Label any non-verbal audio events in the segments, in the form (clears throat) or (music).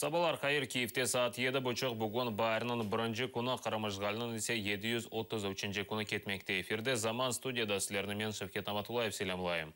Сабалар қайыр Киевте саат 7 бұчық бүгін бәрінің бірінші күні қарамыжғалының есе 730 үшінші күні кетмекте. Эфирде заман студияда сілеріні мен Шевкет Аматулаев селемлайым.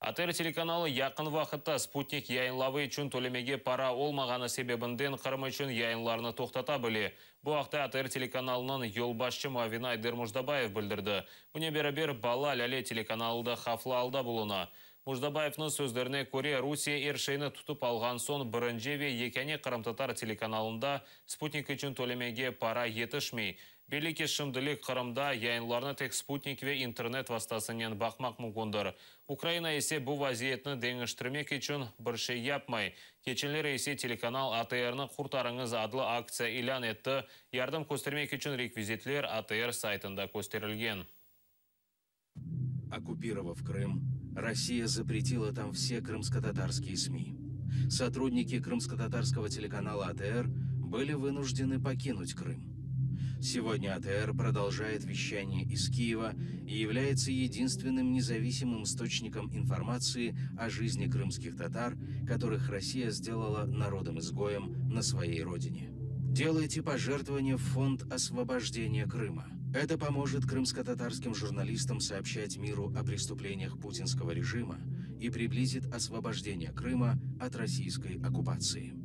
Атер телеканалы яқын вақытта спутник яйынлавы үшін төлемеге пара олмағаны себебінден қырым үшін яйынларыны тоқтата біле. Бұл ақта Атер телеканалының елбасшы Мавина Айдыр Мұждабаев білдірді. Бұне бері бала ләле телеканалды хафла алда бұлына. Мұждабаевның сөздеріне көре Русия ершейіні тұтып алған сон бірінжеве екене Қырымтатар телеканалында спутник үшін төлемеге пара етішмей. Белеке шымдылық Қырымда яйынларны тек спутник ве интернет вастасынен бақмақ мұғындар. Украина есе бұл вазиетіні деңіштірмек үшін бірші япмай. Кеченлер есе телеканал АТР-ны құртарыңыз адлы акция илян етті. Ярдым көстермек үшін реквизитлер АТР сайтында көстерілген. Оккупировав Крым, Россия запретила там все крымско-татарские СМИ. Сотрудники крымско-татарского телеканала АТР были вынуждены покинуть Крым. Сегодня АТР продолжает вещание из Киева и является единственным независимым источником информации о жизни крымских татар, которых Россия сделала народом-изгоем на своей родине. Делайте пожертвования в фонд освобождения Крыма. Это поможет крымско-татарским журналистам сообщать миру о преступлениях путинского режима и приблизит освобождение Крыма от российской оккупации.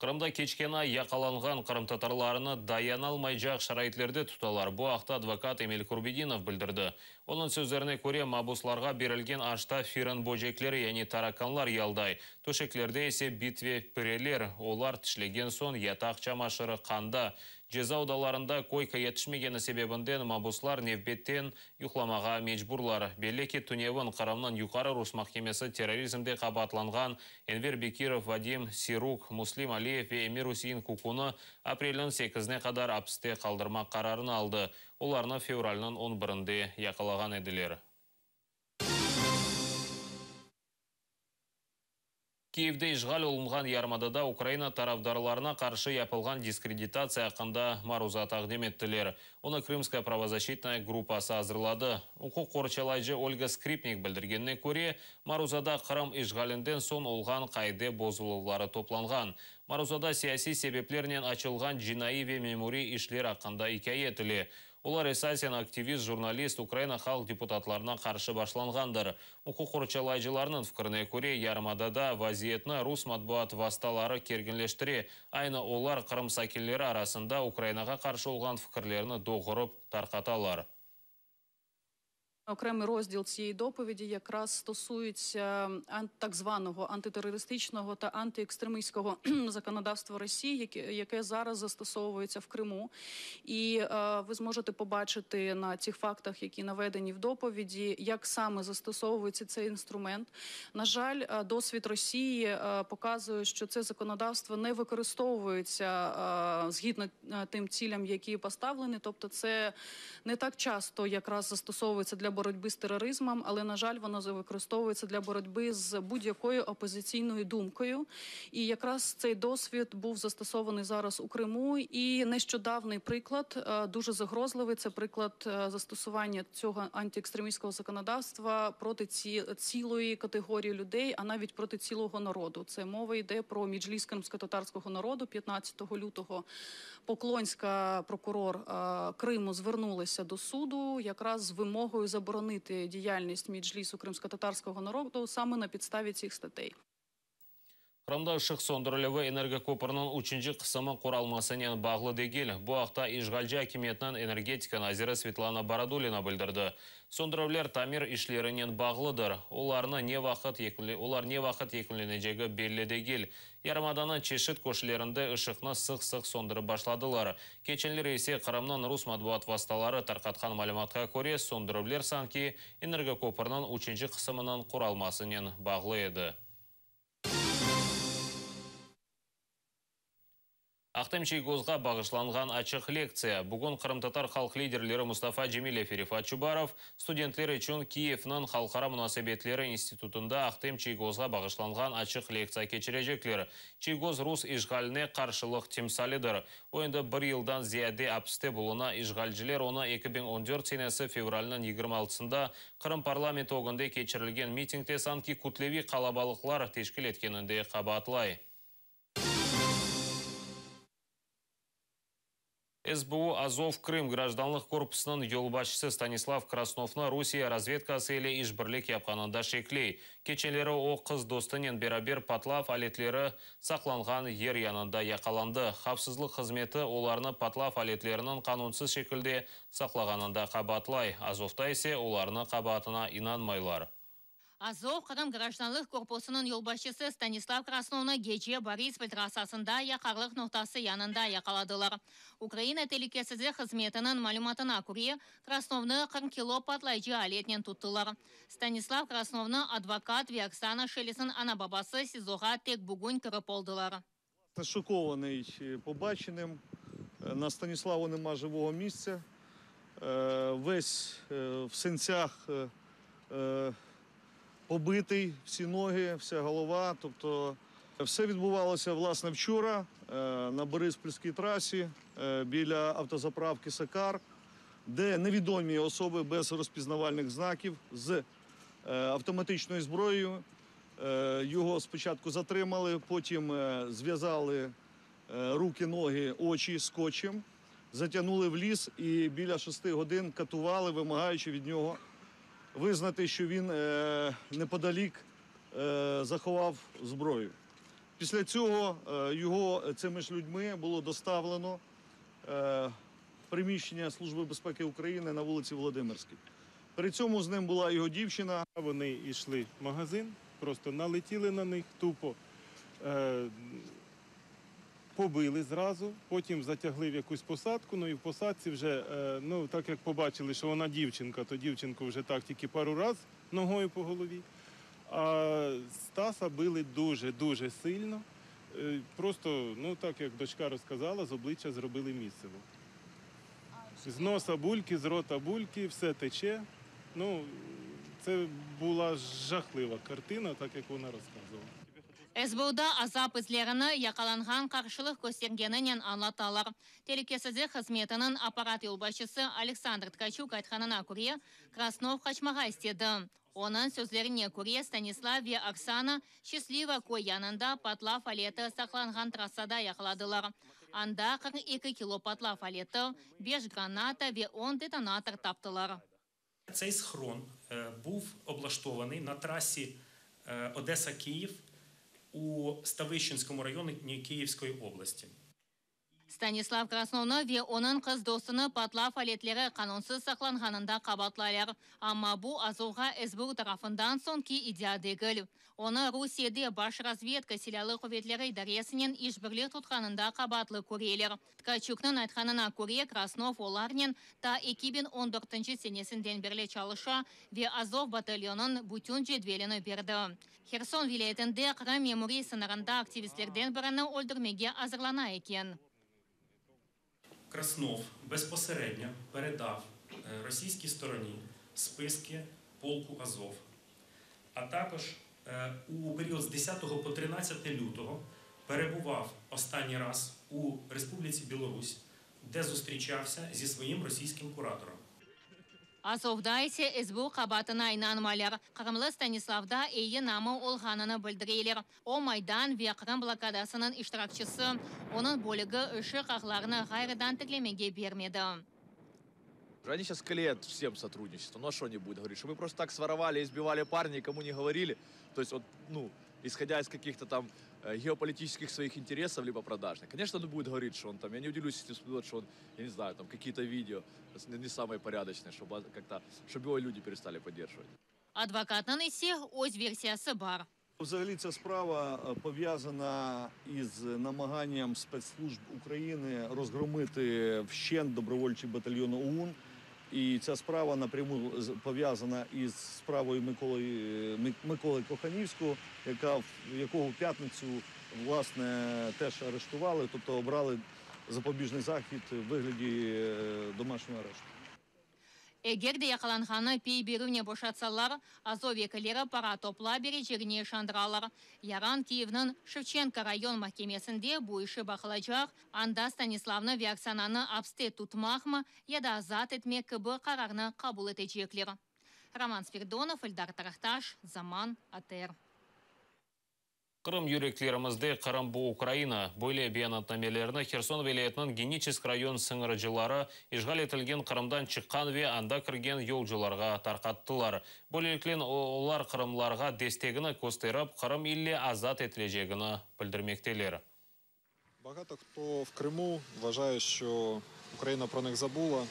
Қырымда кечкена яқаланған қырым татарларыны даян алмай жақ шарайтлерді тұталар. Бұ ақты адвокат Эмил Курбединов білдірді. Оның сөздеріне көре мабусларға берілген ашта фирын божеклері, яни тараканлар ялдай. Төшеклерде есе битве пірелер, олар тішлеген сон ятақ чамашыры қанда. Жеза удаларында койка етішмегені себебінден мабуслар невбеттен юқламаға мечбурлар. Белеке түневін қарамнан юқары Рус махкемесі терроризмде қабатланған Энвер Бекиров, Вадим Сирук, Муслим Алиев ве Эмир Усейн Кукуны апрелін 8-не қадар апсте қалдырмақ қарарын алды. Оларны февралінің 11-де яқылаған еділер. Киевде işgal olunған ярмадада Украина тарафдарларына қаршы япылған дискредитация ақында маруза тақдим еттілер. Оны Крымская правозащитная группасы азырлады. Құқық қорчалайжы Ольга Скрипник білдіргеніне көре, марузада Қырым işгалінден сон олған қайды бозылулары топланған. Марузада сияси себеплерінен açılған жинайы ве мемори ишлер ақында икәй етілі. Олар эсасен активист, журналист, Украина халық депутатларына қаршы башланғандар. Құқық қорчалайжыларының фікіріне көре, ярмадада вазиетні рус матбуат васталары кергенлештіре, айны олар қырым сакелері арасында Украинаға қаршы олған фікірлеріні доғырып тарқаталар. Окремий розділ цієї доповіді якраз стосується так званого антитерористичного та антиекстремистського (clears throat) законодавства Росії, яке, яке зараз застосовується в Криму, і е, ви зможете побачити на цих фактах, які наведені в доповіді, як саме застосовується цей інструмент. На жаль, е, досвід Росії е, показує, що це законодавство не використовується е, згідно е, тим цілям, які поставлені. Тобто, це не так часто якраз застосовується для боротьби з тероризмом, але на жаль, воно використовується для боротьби з будь-якою опозиційною думкою. І якраз цей досвід був застосований зараз у Криму. І нещодавний приклад дуже загрозливий. Це приклад застосування цього антиекстремістського законодавства проти ці, цілої категорії людей, а навіть проти цілого народу. Це мова йде про міджліс кримсько-татарського народу 15 лютого. Поклонська прокурор Криму звернулася до суду якраз з вимогою заборонити заборонити діяльність міджлісу кримськотатарського народу саме на підставі цих статей. Қырымда ұшық сондырылығы энергокопырының үшінші қысымы қоралмасынен бағлы дегел. Бұл ақта Ишғалжа әкеметінің энергетика назиры Светлана Барадулина білдірді. Сондырылер тамир ішлерінен бағлыдыр. Оларны не олар не вақыт екіленежегі белі дегел. Ярмаданы чешіт көшілерінде ұшықны сық-сық сондыры башладылар. Кеченлер есе Қырымның Рус матбуат васталары тарқатқан малыматқа көре сондырылер санки энергокопырының үшінші қысымының қоралмасынен бағлы еді. Ақтым Чайгозға бағышланған ачық лекция. Бүгін Қырым-Татар халық лидерлері Мұстафа Джемилев Рифат Чубаров студенттер үшін Киевнің халқара мұнасабетлері институтында Ақтым Чайгозға бағышланған ачық лекция кечірежеклері. Чайгоз рус ишғаліне қаршылық тимсалидыр. Ойында бір елдан зияде апсте болуына ишғалжилер оны 2014 сенесі февралінің 26-сында Қырым парламент кечірілген митингте Санки Кутлеви қалабалықлар тешкіл еткенінде қабатлай. СБУ Азов Крым гражданлық корпусының жолбашысы Станислав Красновны Русия разведкасы еле ішбірлік япқанында шеклей. Кечелері о қыз достынен берабер патлав алетлері сақланған ер янында яқаланды. Қапсызлық қызметі оларны патлав алетлерінің қанунсыз шекілде сақлағанында қабатлай. Азовта есе оларны қабатына инанмайлар. Азов Қырым гражданлық корпусының елбасшысы Станислав Красновны гече Борисполь трассасында яқарлық ноқтасы янында яқаладылар. Украина телекесізі қызметінің мәліматына көре Красновны 40 кило патлайжы алетнен туттылар. Станислав Красновны адвокат Виаксана Шелесін ана бабасы СИЗОға тек бүгін кіріп олдылар. Шокований е, побаченим. Е, На Станіславу нема живого місця. Е, Весь в синцях побитий, всі ноги, вся голова. Тобто все відбувалося власне вчора е, на Бориспільській трасі е, біля автозаправки Сакар, де невідомі особи без розпізнавальних знаків з е, автоматичною зброєю Його спочатку затримали, потім зв'язали руки, ноги, очі скотчем, затягнули в ліс і біля шести годин катували, вимагаючи від нього визнати, що він е, неподалік е, заховав зброю. Після цього е, його цими ж людьми було доставлено е, приміщення Служби безпеки України на вулиці Володимирській. При цьому з ним була його дівчина, Вони йшли в магазин, просто налетіли на них тупо, е, побили зразу, потім затягли в якусь посадку. Ну і в посадці вже, е, ну так як побачили, що вона дівчинка, то дівчинку вже так тільки пару раз ногою по голові. А Стаса били дуже-дуже сильно. Е, Просто, ну так як дочка розказала, з обличчя зробили місиво. З носа бульки, з рота бульки, все тече. Ну, це була жахлива картина, так як вона розказувала. СБУда азап ізлеріні яқаланған қаршылық көстергенінен анлаталар. Телекесізі қызметінің аппарат елбасшысы Александр Ткачук айтқанына көре Краснов істеді. Оның сөзлеріне көре Станислав ве Оксана счастливо кой янында патлав алеті сақланған трассада яқыладылар. Анда 42 кило патлав алеті, 5 граната ве 10 детонатор таптылар. Цей схрон був облаштований на трасі Одеса-Київ Ставищенському районі Київської області. Станислав Красновны ве оның қыз досыны патлав алетлері қанунсыз сақланғанында қабатлайлар. Амма бұ Азовға СБУ тарафындан соң ки идеадегіл. Оны Русияде баш разведка силялы құветлері идаресінен ишбірлік тұтқанында қабатлы көрелер. Ткачукның айтқанына көре Краснов оларнен та 2014 сенесінден берле чалыша ве Азов батальонын бүтін жедвеліні берді. Херсон вилаетінде Қырым меморий сынарында активистлерден біріні өлдірмеге азырлана екен. Краснов безпосередньо передав е, російській стороні списки полку Азов. А також е, у період з 10 по 13 лютого перебував останній раз у Республіці Білорусь, де зустрічався зі своїм російським куратором Азовда есе СБУ қабатына айнанмалар. Қырымлы Станиславда ейі намы олғаныны білдірейлер. О Майдан ве Қырым блокадасының иштиракчысы. Оның бөлігі үші қағларыны ғайрыдан тіклемеге бермеді. Они сейчас клеят всем сотрудничество. Ну а что они будут говорить? Что мы просто так своровали, избивали парня, никому не говорили. То есть, вот, ну, исходя из каких-то там э, геополитических своих интересов, либо продажных. Конечно, он будет говорить, что он там, я не удивлюсь, если всплывет, что он, я не знаю, там какие-то видео с- не, не самые порядочные, чтобы как-то, чтобы его люди перестали поддерживать. Адвокатның есе өз версиясы бар. Взагалі ця справа е, пов'язана із намаганням спецслужб України розгромити вщент добровольчий батальйон ОУН. І ця справа напряму пов'язана із справою Миколи, е, Ми- Миколи Коханівського, яка якого в п'ятницю власне, теж арештували, тобто обрали запобіжний захід в вигляді е, домашнього арешту. Эгер де якаланғаны пей беруіне бошатсалар, Азов екілері пара топла бере жеріне шандралар. Яран Киевнің Шевченко район махкемесінде бұйшы бақылажақ, анда Станиславны Вяксананы абсте тұтмақмы, яда азат кібі қарарны қабыл етечеклер. Роман Свердонов, Ильдар Тарахташ, Заман, АТР. Қырым юреклерімізде Қырым бұ Украина бөле биянатнамелеріні Херсон велиетінің Геническ район сыңыры жылары ежғал етілген Қырымдан шыққан ве анда кірген ел жыларға тарқаттылар. Бөлеклен олар Қырымларға дестегіні көстеріп, Қырым илле азат етілежегіні білдірмектелер. Багато хто в Криму вважає, що Україна про них забула.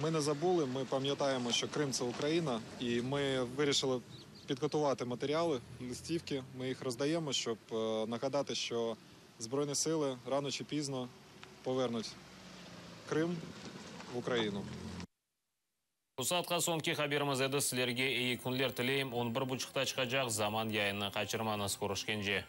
Ми не забули, ми пам'ятаємо, що Крим це Україна, і ми вирішили підготувати матеріали, листівки. Ми їх роздаємо, щоб е, нагадати, що Збройні сили рано чи пізно повернуть Крим в Україну. Ұсатқа сонки хаберіміз еді сілерге ей күнлер тілейм 11 бұчықта чықачақ заман яйыны қачырманы скорышкенже.